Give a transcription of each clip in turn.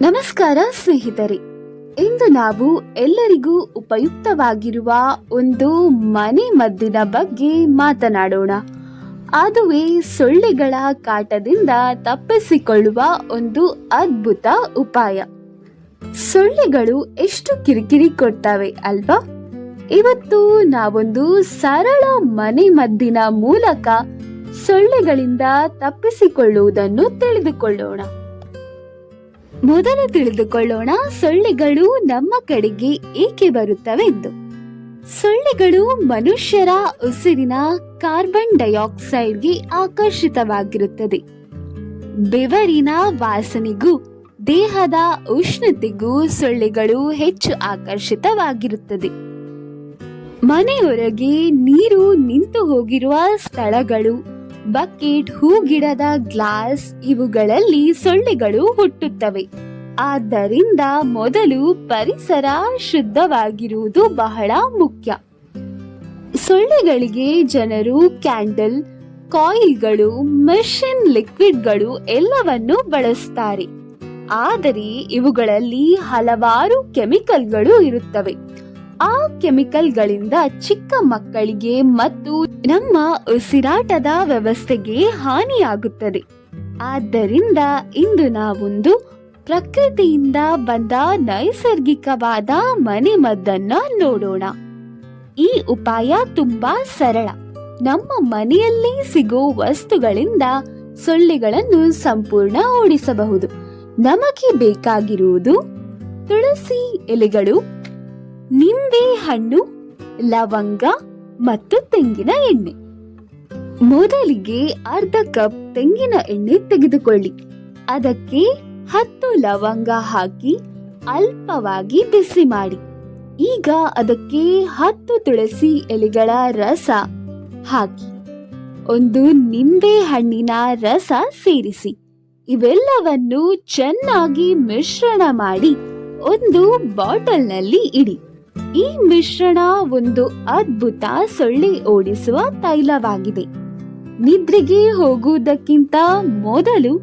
ನಮಸ್ಕಾರ ಸ್ನೇಹಿತರೆ. ಇಂದು ನಾವು ಎಲ್ಲರಿಗೂ ಉಪಯುಕ್ತವಾಗಿರುವ ಒಂದು ಮನೆ ಮದ್ದಿನ ಬಗ್ಗೆ ಮಾತನಾಡೋಣ. ಅದುವೇ ಸೊಳ್ಳೆಗಳ ಕಾಟದಿಂದ ತಪ್ಪಿಸಿಕೊಳ್ಳುವ ಒಂದು ಅದ್ಭುತ ಉಪಾಯ. ಸೊಳ್ಳೆಗಳು ಎಷ್ಟು ಕಿರಿಕಿರಿ ಕೊಡ್ತವೆ ಅಲ್ವಾ? ಇವತ್ತು ನಾವೊಂದು ಸರಳ ಮನೆ ಮದ್ದಿನ ಮೂಲಕ ಸೊಳ್ಳೆಗಳಿಂದ ತಪ್ಪಿಸಿಕೊಳ್ಳುವುದನ್ನು ತಿಳಿದುಕೊಳ್ಳೋಣ. ಮೊದಲು ತಿಳಿದುಕೊಳ್ಳೋಣ ಸೊಳ್ಳೆಗಳು ನಮ್ಮ ಕಡೆಗೆ ಏಕೆ ಬರುತ್ತವೆ ಎಂದು ಸೊಳ್ಳೆಗಳು ಮನುಷ್ಯರ ಉಸಿರಿನ ಕಾರ್ಬನ್ ಡೈಆಕ್ಸೈಡ್ಗೆ ಆಕರ್ಷಿತವಾಗಿರುತ್ತದೆ. ಬೆವರಿನ ವಾಸನೆಗೂ, ದೇಹದ ಉಷ್ಣತೆಗೂ ಸೊಳ್ಳೆಗಳು ಹೆಚ್ಚು ಆಕರ್ಷಿತವಾಗಿರುತ್ತದೆ. ಮನೆಯೊಳಗೆ ನೀರು ನಿಂತು ಹೋಗಿರುವ ಸ್ಥಳಗಳು ಬಕೆಟ್ ಹೂಗಿಡದ ಗ್ಲಾಸ್ ಇವುಗಳಲ್ಲಿ ಸೊಳ್ಳೆಗಳು ಹುಟ್ಟುತ್ತವೆ. ಆದ್ದರಿಂದ ಮೊದಲು ಪರಿಸರ ಶುದ್ಧವಾಗಿರುವುದು ಬಹಳ ಮುಖ್ಯ. ಸೊಳ್ಳೆಗಳಿಗೆ ಜನರು ಕ್ಯಾಂಡಲ್, ಕಾಯಿಲ್ಗಳು, ಮೆಷಿನ್ ಲಿಕ್ವಿಡ್ಗಳು ಎಲ್ಲವನ್ನು ಬಳಸ್ತಾರೆ. ಆದರೆ ಇವುಗಳಲ್ಲಿ ಹಲವಾರು ಕೆಮಿಕಲ್ಗಳು ಇರುತ್ತವೆ. ಆ ಕೆಮಿಕಲ್ಗಳಿಂದ ಚಿಕ್ಕ ಮಕ್ಕಳಿಗೆ ಮತ್ತು ನಮ್ಮ ಉಸಿರಾಟದ ವ್ಯವಸ್ಥೆಗೆ ಹಾನಿಯಾಗುತ್ತದೆ. ಆದ್ದರಿಂದ ಇಂದು ನಾವೊಂದು ಪ್ರಕೃತಿಯಿಂದ ಬಂದ ನೈಸರ್ಗಿಕವಾದ ಮನೆಮದ್ದನ್ನ ನೋಡೋಣ. ಈ ಉಪಾಯ ತುಂಬಾ ಸರಳ. ನಮ್ಮ ಮನೆಯಲ್ಲಿ ಸಿಗೋ ವಸ್ತುಗಳಿಂದ ಸೊಳ್ಳೆಗಳನ್ನು ಸಂಪೂರ್ಣ ಓಡಿಸಬಹುದು. ನಮಗೆ ಬೇಕಾಗಿರುವುದು ತುಳಸಿ ಎಲೆಗಳು ನಿಂಬೆ ಹಣ್ಣು, ಲವಂಗ ಮತ್ತು ತೆಂಗಿನ ಎಣ್ಣೆ. ಮೊದಲಿಗೆ ಅರ್ಧ ಕಪ್ ತೆಂಗಿನ ಎಣ್ಣೆ ತೆಗೆದುಕೊಳ್ಳಿ. ಅದಕ್ಕೆ ಹತ್ತು ಲವಂಗ ಹಾಕಿ ಅಲ್ಪವಾಗಿ ಬಿಸಿ ಮಾಡಿ. ಈಗ ಅದಕ್ಕೆ ಹತ್ತು ತುಳಸಿ ಎಲೆಗಳ ರಸ ಹಾಕಿ. ಒಂದು ನಿಂಬೆ ಹಣ್ಣಿನ ರಸ ಸೇರಿಸಿ. ಇವೆಲ್ಲವನ್ನು ಚೆನ್ನಾಗಿ ಮಿಶ್ರಣ ಮಾಡಿ ಒಂದು ಬಾಟಲ್ನಲ್ಲಿ ಇಡಿ. ಈ ಮಿಶ್ರಣ ಒಂದು ಅದ್ಭುತ ಸೊಳ್ಳೆ ಓಡಿಸುವ ತೈಲವಾಗಿದೆ. ನಿದ್ರೆಗೆ ಹೋಗುವುದಕ್ಕಿಂತ ಮೊದಲು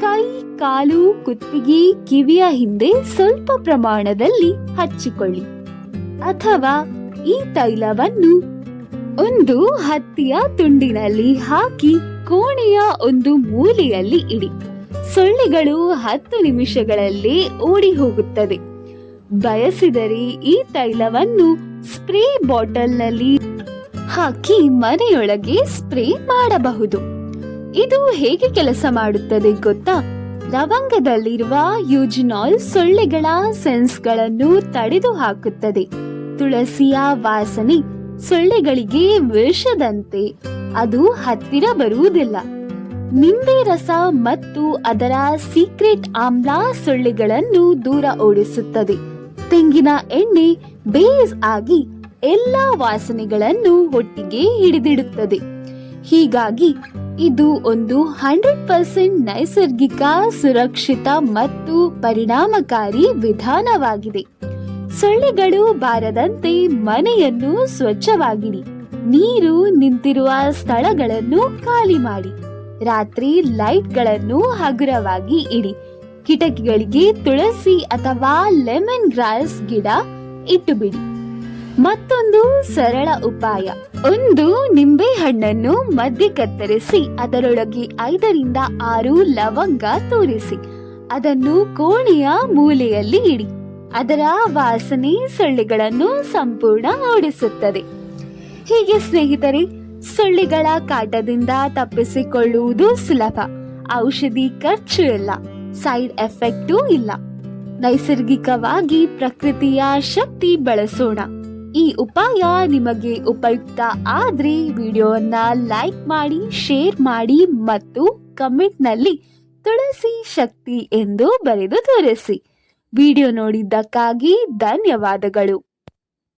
ಕೈ, ಕಾಲು, ಕುತ್ತಿಗೆ, ಕಿವಿಯ ಹಿಂದೆ ಸ್ವಲ್ಪ ಪ್ರಮಾಣದಲ್ಲಿ ಹಚ್ಚಿಕೊಳ್ಳಿ. ಅಥವಾ ಈ ತೈಲವನ್ನು ಒಂದು ಹತ್ತಿಯ ತುಂಡಿನಲ್ಲಿ ಹಾಕಿ ಕೋಣೆಯ ಒಂದು ಮೂಲೆಯಲ್ಲಿ ಇಡಿ. ಸೊಳ್ಳೆಗಳು ಹತ್ತು ನಿಮಿಷಗಳಲ್ಲಿ ಓಡಿ ಹೋಗುತ್ತದೆ. ಬಯಸಿದರೆ ಈ ತೈಲವನ್ನು ಸ್ಪ್ರೇ ಬಾಟಲ್ನಲ್ಲಿ ಹಾಕಿ ಮನೆಯೊಳಗೆ ಸ್ಪ್ರೇ ಮಾಡಬಹುದು. ಇದು ಹೇಗೆ ಕೆಲಸ ಮಾಡುತ್ತದೆ ಗೊತ್ತಾ? ಲವಂಗದಲ್ಲಿರುವ ಯೂಜಿನಾಲ್ ಸೊಳ್ಳೆಗಳ ಸೆನ್ಸ್ಗಳನ್ನು ತಡೆದು ಹಾಕುತ್ತದೆ. ತುಳಸಿಯ ವಾಸನೆ ಸೊಳ್ಳೆಗಳಿಗೆ ವಿಷದಂತೆ, ಅದು ಹತ್ತಿರ ಬರುವುದಿಲ್ಲ. ನಿಂಬೆ ರಸ ಮತ್ತು ಅದರ ಸೀಕ್ರೆಟ್ ಆಮ್ಲ ಸೊಳ್ಳೆಗಳನ್ನು ದೂರ ಓಡಿಸುತ್ತದೆ. ತೆಂಗಿನ ಎಣ್ಣೆ ಬೇಸ್ ಆಗಿ ಎಲ್ಲಾ ವಾಸನೆಗಳನ್ನು ಒಟ್ಟಿಗೆ ಹಿಡಿದಿಡುತ್ತದೆ. ಹೀಗಾಗಿ ಇದು ಒಂದು ಹಂಡ್ರೆಡ್ ಪರ್ಸೆಂಟ್ ನೈಸರ್ಗಿಕ, ಸುರಕ್ಷಿತ ಮತ್ತು ಪರಿಣಾಮಕಾರಿ ವಿಧಾನವಾಗಿದೆ. ಸೊಳ್ಳೆಗಳು ಬಾರದಂತೆ ಮನೆಯನ್ನು ಸ್ವಚ್ಛವಾಗಿಡಿ. ನೀರು ನಿಂತಿರುವ ಸ್ಥಳಗಳನ್ನು ಖಾಲಿ ಮಾಡಿ. ರಾತ್ರಿ ಲೈಟ್ಗಳನ್ನು ಹಗುರವಾಗಿ ಇಡಿ. ಕಿಟಕಿಗಳಿಗೆ ತುಳಸಿ ಅಥವಾ ಲೆಮನ್ ಗ್ರಾಸ್ ಗಿಡ ಇಟ್ಟು ಬಿಡಿ ಮತ್ತೊಂದು ಸರಳ ಉಪಾಯ. ಒಂದು ನಿಂಬೆ ಹಣ್ಣನ್ನು ಮಧ್ಯೆ ಕತ್ತರಿಸಿ, ಅದರೊಳಗೆ ಐದರಿಂದ ಆರು ಲವಂಗ ತೋರಿಸಿ, ಅದನ್ನು ಕೋಣೆಯ ಮೂಲೆಯಲ್ಲಿ ಇಡಿ. ಅದರ ವಾಸನೆ ಸೊಳ್ಳೆಗಳನ್ನು ಸಂಪೂರ್ಣ ಓಡಿಸುತ್ತದೆ. ಹೀಗೆ ಸ್ನೇಹಿತರೆ, ಸೊಳ್ಳೆಗಳ ಕಾಟದಿಂದ ತಪ್ಪಿಸಿಕೊಳ್ಳುವುದು ಸುಲಭ. ಔಷಧಿ ಖರ್ಚು ಇಲ್ಲ. ಸೈಡ್ ಎಫೆಕ್ಟೂ ಇಲ್ಲ. ನೈಸರ್ಗಿಕವಾಗಿ ಪ್ರಕೃತಿಯ ಶಕ್ತಿ ಬಳಸೋಣ. ಈ ಉಪಾಯ ನಿಮಗೆ ಉಪಯುಕ್ತ ಆದ್ರೆ ವಿಡಿಯೋನ ಲೈಕ್ ಮಾಡಿ, ಶೇರ್ ಮಾಡಿ ಮತ್ತು ಕಮೆಂಟ್ನಲ್ಲಿ ತುಳಸಿ ಶಕ್ತಿ ಎಂದು ಬರೆದು ತೋರಿಸಿ. ವಿಡಿಯೋ ನೋಡಿದ್ದಕ್ಕಾಗಿ ಧನ್ಯವಾದಗಳು.